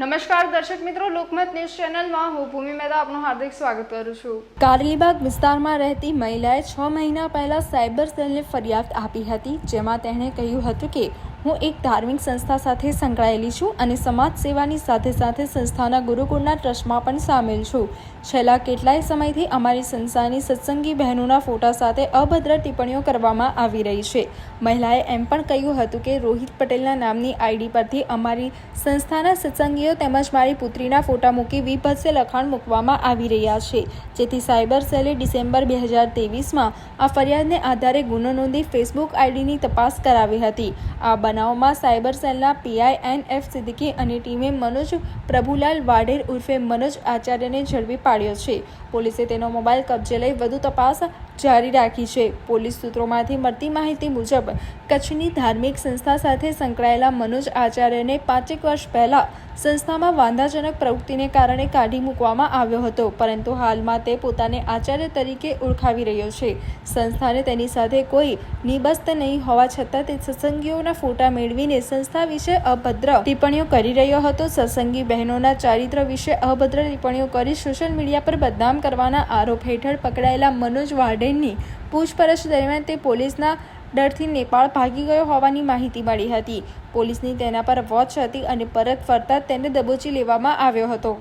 નમસ્કાર દર્શક મિત્રો, લોકમત ન્યૂઝ ચેનલમાં હું ભૂમિ મહેતા આપનું હાર્દિક સ્વાગત કરું છું. કારેલીબાગ વિસ્તારમાં રહેતી મહિલાએ છ મહિના પહેલા સાયબર સેલને ફરિયાદ આપી હતી, જેમાં તેણે કહ્યું હતું કે હું એક ધાર્મિક સંસ્થા સાથે સંકળાયેલી છું અને સમાજ સેવાની સાથે સાથે સંસ્થાના ગુરુકુળના ટ્રસ્ટમાં પણ સામેલ છું. છેલ્લા કેટલાય સમયથી અમારી સંસ્થાની સત્સંગી બહેનોના ફોટા સાથે અભદ્ર ટિપ્પણીઓ કરવામાં આવી રહી છે. મહિલાએ એમ પણ કહ્યું હતું કે, રોહિત પટેલના નામની આઈડી પરથી અમારી સંસ્થાના સત્સંગીઓ તેમજ મારી પુત્રીના ફોટા મૂકી વિભત્સ્ય લખાણ મૂકવામાં આવી રહ્યા છે. જેથી સાયબર સેલે ડિસેમ્બર બે હજાર તેવીસમાં આ ફરિયાદને આધારે ગુનો નોંધી ફેસબુક આઈડીની તપાસ કરાવી હતી. આ બનાવમાં સાયબર સેલના પીઆઈ એન એફ સિદ્દીકી અને ટીમે મનોજ પ્રભુલાલ વાડેર ઉર્ફે મનોજ આચાર્યને ઝડપી પાડ્યો છે. પોલીસે તેનો મોબાઈલ કબજે લઈ વધુ તપાસ જારી રાખી છે. પોલીસ સૂત્રોમાંથી મળતી માહિતી મુજબ, કચ્છની ધાર્મિક સંસ્થા સાથે સંકળાયેલા મનોજ આચાર્યને પાંચેક વર્ષ પહેલા સંસ્થામાં વાંધાજનક પ્રવૃત્તિને કારણે કાઢી મૂકવામાં આવ્યો હતો, પરંતુ હાલમાં તે પોતાને આચાર્ય તરીકે ઓળખાવી રહ્યો છે. સંસ્થાને તેની સાથે કોઈ નિબસ્ત નહીં હોવા છતાં તે સત્સંગીઓના ફોટા મેળવીને સંસ્થા વિશે અભદ્ર ટિપ્પણીઓ કરી રહ્યો હતો. સત્સંગી બહેનોના ચારિત્ર વિશે અભદ્ર ટિપ્પણીઓ કરી સોશિયલ મીડિયા પર બદનામ કરવાના આરોપ હેઠળ પકડાયેલા મનોજ વાર્ડેનની પૂછપરછ દરમિયાન તે પોલીસના ડરથી નેપાળ ભાગી ગયો હોવાની માહિતી મળી હતી. પોલીસની તેના પર વોચ હતી અને પરત ફરતા તેને દબોચી લેવામાં આવ્યો હતો.